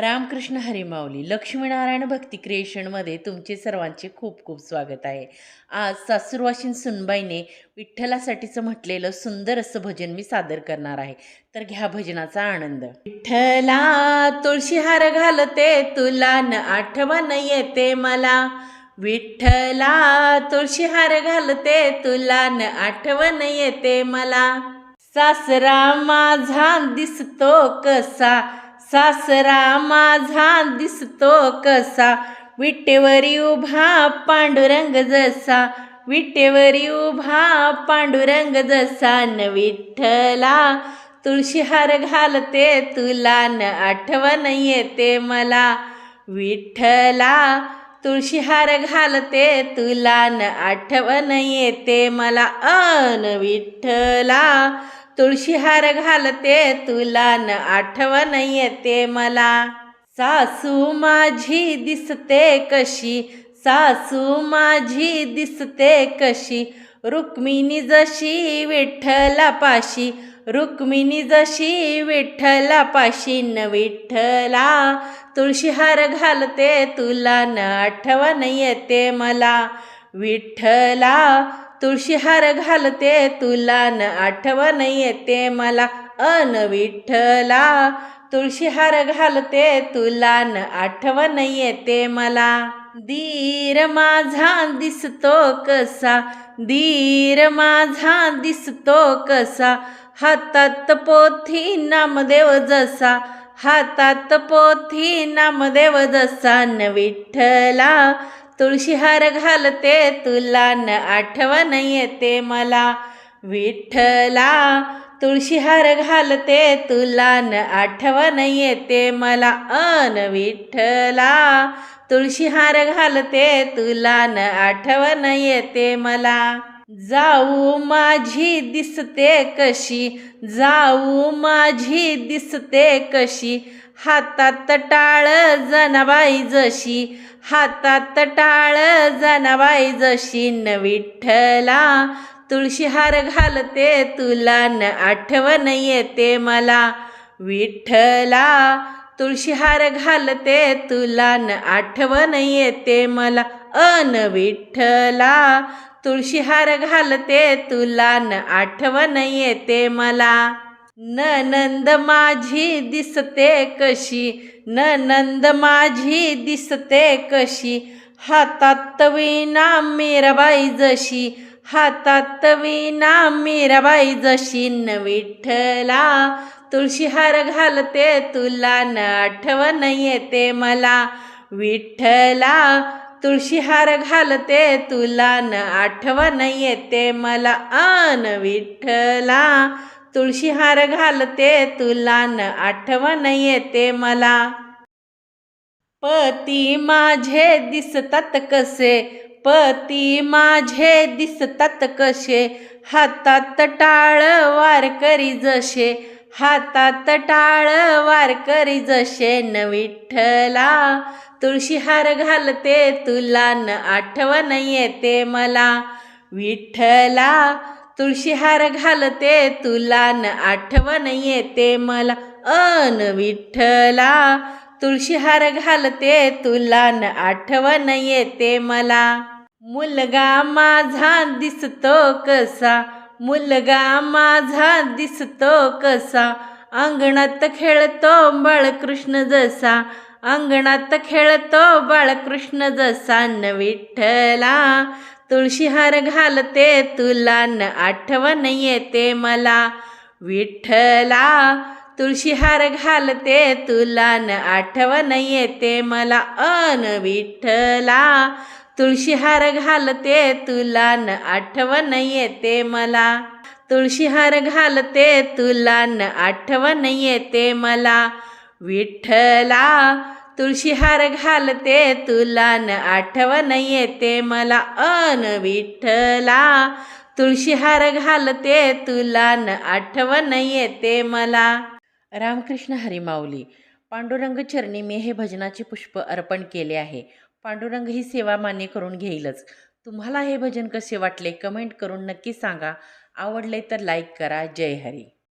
रामकृष्ण हरिमावली लक्ष्मीनारायण भक्ती क्रिएशनमध्ये तुमचे सर्वांचे खूप खूप स्वागत आहे. आज सासूरवाशीन सुनबाईने विठ्ठलासाठीचं म्हटलेलं सुंदर असं भजन मी सादर करणार आहे. तर घ्या भजनाचा आनंद. विठ्ठला तुळशीहार घालते तुला न आठवण येते मला. विठ्ठला तुळशीहार घालते तुला न आठवण येते मला. सासरा माझा दिसतो कसा? सासरा माझा दिसतो कसा? विटेवरी उभा पांडुरंग जसा. विटेवरी उभा पांडुरंग जसा. न विठ्ठला तुळशीहार घालते तुला. न आठवण येते मला. विठ्ठला तुळशीहार घालते तुला. न आठवण येते मला. अन विठ्ठला तुळशीहार घालते तुला न आठवण येते मला. सासू माझी दिसते कशी सासू माझी दिसते कशी रुक्मिणी जशी विठ्ठलापाशी रुक्मिणी जशी विठ्ठलापाशी न विठ्ठला तुळशीहार घालते तुला न आठवण येते मला. विठ्ठला तुळशीहार घालते तुला न आठवण येते मला अन विठ्ठला. तुळशीहार घालते तुला न आठवण येते मला. दीर माझा दिसतो कसा धीर माझा दिसतो कसा. हातात पोथी नामदेव जसा हातात पोथी नामदेव जसा न विठ्ठला. तुळशीहार घालते तुला न आठवण येते मला. विठ्ठला तुळशीहार घालते तुला न आठवण येते मला. अन विठ्ठला तुळशीहार घालते तुला न आठवण येते मला. जाऊ माझी दिसते कशी जाऊ माझी दिसते कशी हातात टाळ जनाबाई जशी हातात टाळ जनाबाई जशी न विठ्ठला तुळशीहार घालते तुला न आठवण येते मला. विठ्ठला तुळशीहार घालते तुला न आठवण येते मला. अन विठ्ठला तुळशीहार घालते तुला न आठवण येते मला. ननंद माझी दिसते कशी? ननंद माझी दिसते कशी? हातात विना मीराबाई जशी. हातात विना मीराबाई जशी. न विठ्ठला तुळशीहार घालते तुला. न आठवण येते मला. विठ्ठला तुळशीहार घालते तुला. न आठवण येते मला. अन विठ्ठला तुळशीहार घालते तुला न आठवण येते मला. पती माझे दिसतात कसे? पती माझे दिसतात कसे? हातात टाळ वार करी जसे. हातात टाळ वार करी जसे. न विठ्ठला तुळशीहार घालते तुला न आठवण येते मला. विठ्ठला तुळशीहार घालते तुला न आठवण येते मला अन विठ्ठला. तुळशीहार घालते तुला न आठवण येते मला. मुलगा माझा दिसतो कसा मुलगा माझा दिसतो कसा. अंगणात खेळतो बाळकृष्ण जसा अंगणात खेळतो बाळकृष्ण जसा न विठ्ठला. तुळशीहार घालते तुला न आठवण येते मला. विठ्ठला तुळशीहार घालते तुला न आठवण येते मला. अन विठ्ठला तुळशीहार घालते तुला न आठवण येते मला. तुळशीहार घालते तुला न आठवण येते मला. विठ्ठला तुळशीहार घालते तुला न आठवण येते मला अन विठ्ठला. तुळशीहार घालते तुला न आठवण येते मला. रामकृष्ण हरिमाऊली पांडुरंग चरणी मी हे भजनाचे पुष्प अर्पण केले आहे. पांडुरंग ही सेवा मान्य करून घेईलच. तुम्हाला हे भजन कसे वाटले कमेंट करून नक्की सांगा. आवडले तर लाईक करा. जय हरी.